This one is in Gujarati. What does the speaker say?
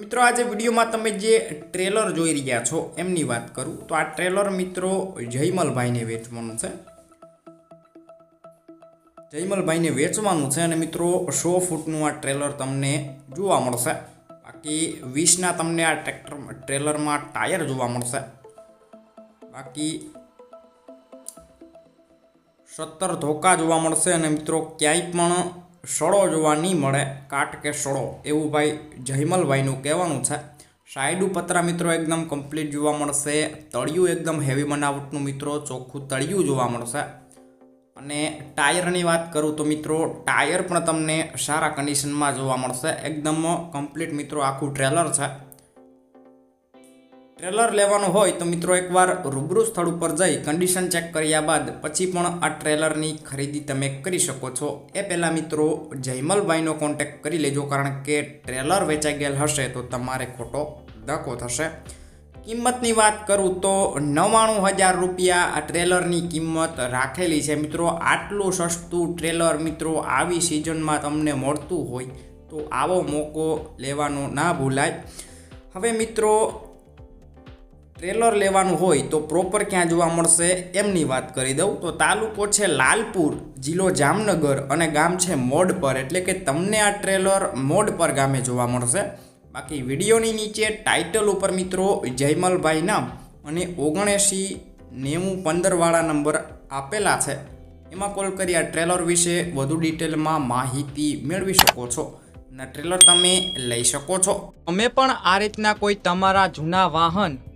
મિત્રો, આજે વિડીયોમાં તમે જે ટ્રેલર જોઈ રહ્યા છો, એમની વાત કરું. તો આ ટ્રેલર મિત્રો જયમલભાઈને વેચવાનું છે. જયમલભાઈને વેચવાનું છે અને મિત્રો, સો ફૂટનું આ ટ્રેલર તમને જોવા મળશે. બાકી વીસના તમને આ ટ્રેક્ટર, ટ્રેલરમાં ટાયર જોવા મળશે. બાકી સત્તર ધોકા જોવા મળશે અને મિત્રો, ક્યાંય પણ સડો જોવા નહીં મળે. કાટ કે સડો એવું ભાઈ જયમલભાઈનું કહેવાનું છે. સાઈડુ પતરા મિત્રો એકદમ કમ્પ્લીટ જોવા મળશે. તળિયું એકદમ હેવી બનાવટનું મિત્રો, ચોખ્ખું તળિયું જોવા મળશે. અને ટાયરની વાત કરું તો મિત્રો, ટાયર પણ તમને સારા કન્ડિશનમાં જોવા મળશે. એકદમ કમ્પ્લીટ મિત્રો આખું ટ્રેલર છે. ટ્રેલર લેવાનું હોય તો મિત્રો એકવાર રૂબરૂ સ્થળ ઉપર જઈ કન્ડિશન ચેક કર્યા બાદ પછી પણ આ ટ્રેલરની ખરીદી તમે કરી શકો છો. એ પહેલાં મિત્રો જયમલભાઈનો કોન્ટેક કરી લેજો કારણ કે ટ્રેલર વેચાઈ ગયેલ હશે તો તમારે ખોટો ધક્કો થશે. કિંમતની વાત કરું તો નવ્વાણું હજાર રૂપિયા આ ટ્રેલરની કિંમત રાખેલી છે. મિત્રો આટલું સસ્તું ટ્રેલર મિત્રો આવી સિઝનમાં તમને મળતું હોય તો આવો મોકો લેવાનો ના ભૂલાય. હવે મિત્રો ટ્રેલર લેવાનું હોય તો પ્રોપર ક્યાં જોવા મળશે એમની વાત કરી દઉં. તો તાલુકો છે લાલપુર, જિલ્લો જામનગર અને ગામ છે મોડ પર એટલે કે તમને આ ટ્રેલર મોડ પર ગામે જોવા મળશે. બાકી વિડીયોની નીચે ટાઇટલ ઉપર મિત્રો જયમલભાઈના અને ઓગણએંસી નેવું પંદરવાળા નંબર આપેલા છે. એમાં કોલ કરી આ ટ્રેલર વિશે વધુ ડિટેલમાં માહિતી મેળવી શકો છો. અને ટ્રેલર તમે લઈ શકો છો. અમે પણ આ રીતના કોઈ તમારા જૂના વાહન